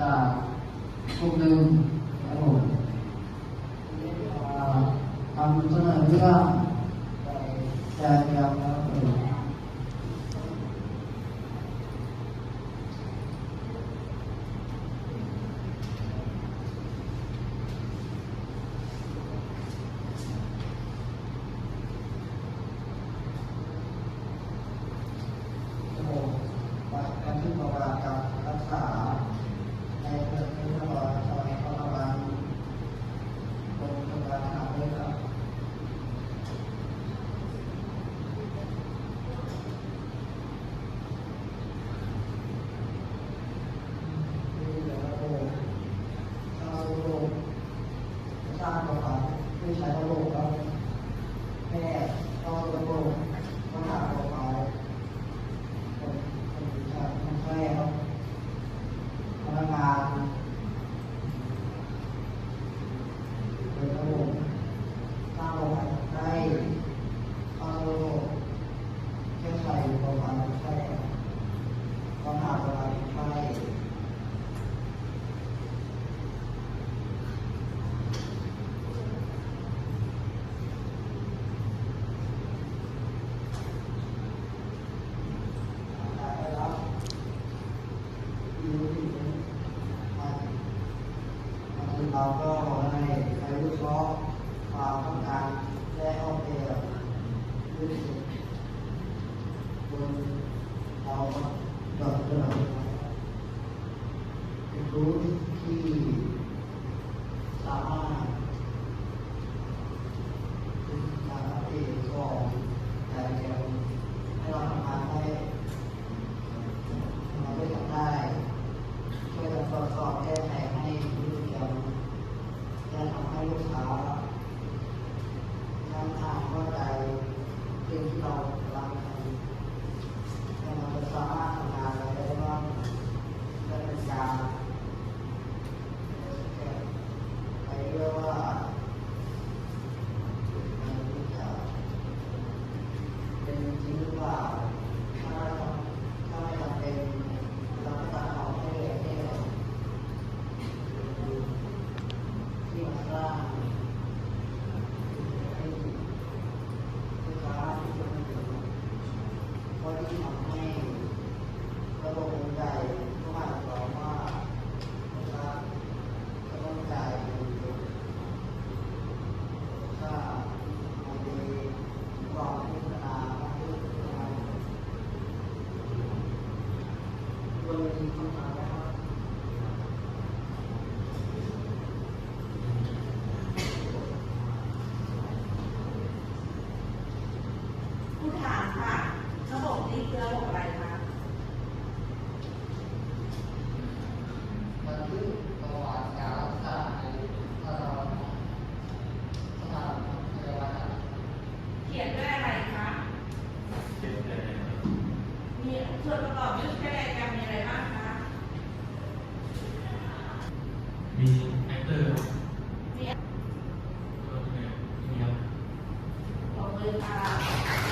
จากกลุ่มหนึ่งครับผมทำเสนอเรื่องแจกเดียวครับผมการที่ประวัติการรักษาในเรื่องที่เราซอยเข้าระวังโรงพยาบาลทางเลือกครับนี่เดี๋ยวเราเข้าโรงสร้างประวัติผู้ใช้ระบบครับแพทย์เข้าระบบปัญหาประวัติ ผมผมจะทำให้ครับพนักงานโดยระบบสร้างโรงงานให้เข้าระบบแก้ไขประวัติใช่ปัญหาประวัติใช่ได้รับรู้ที่เป็นมันบางที เราก็ให้ใช้วิเคราะห์ความต้องการและออกแบบรู้สึกบนเราดอกเดือนเป็นรู้ที่สามารถเป็นการอัปเดตของแต่เดียวให้เราทำงานได้ เราด้วยกันได้ช่วยกันตรวจสอบแก้ไขให้รู้เดียวจะทำให้ลูกค้าทำทางเข้าใจเรื่องที่เรากำลังทำให้เราจะสามารถทำงานอะไรได้บ้างและเป็นการไปเรียกว่ามันจะเป็นจริงหรือเปล่าถ้าเราถ้าไม่จำเป็นเราก็ตัดออกให้เหลือแค่ที่มาสร้างให้ลูกค้าที่จะมาอยู่ เพราะที่ทำให้ระบบมันใจก็หมายความว่าลูกค้าก็ต้องจ่าเงินค่ามันดีความพัฒนามากขึ้นนะครับวันนี้คำถาม ที่เพื่อบอกอะไรคะมันคือประวัติการรักษาในสถานสถานพยาบาลเขียนด้วยอะไรคะเช่นใดนะครับมีส่วนประกอบยุทธวิทยาการมีอะไรบ้างคะมีแอคเตอร์มีตัวแทนมีครับ ขอบคุณค่ะ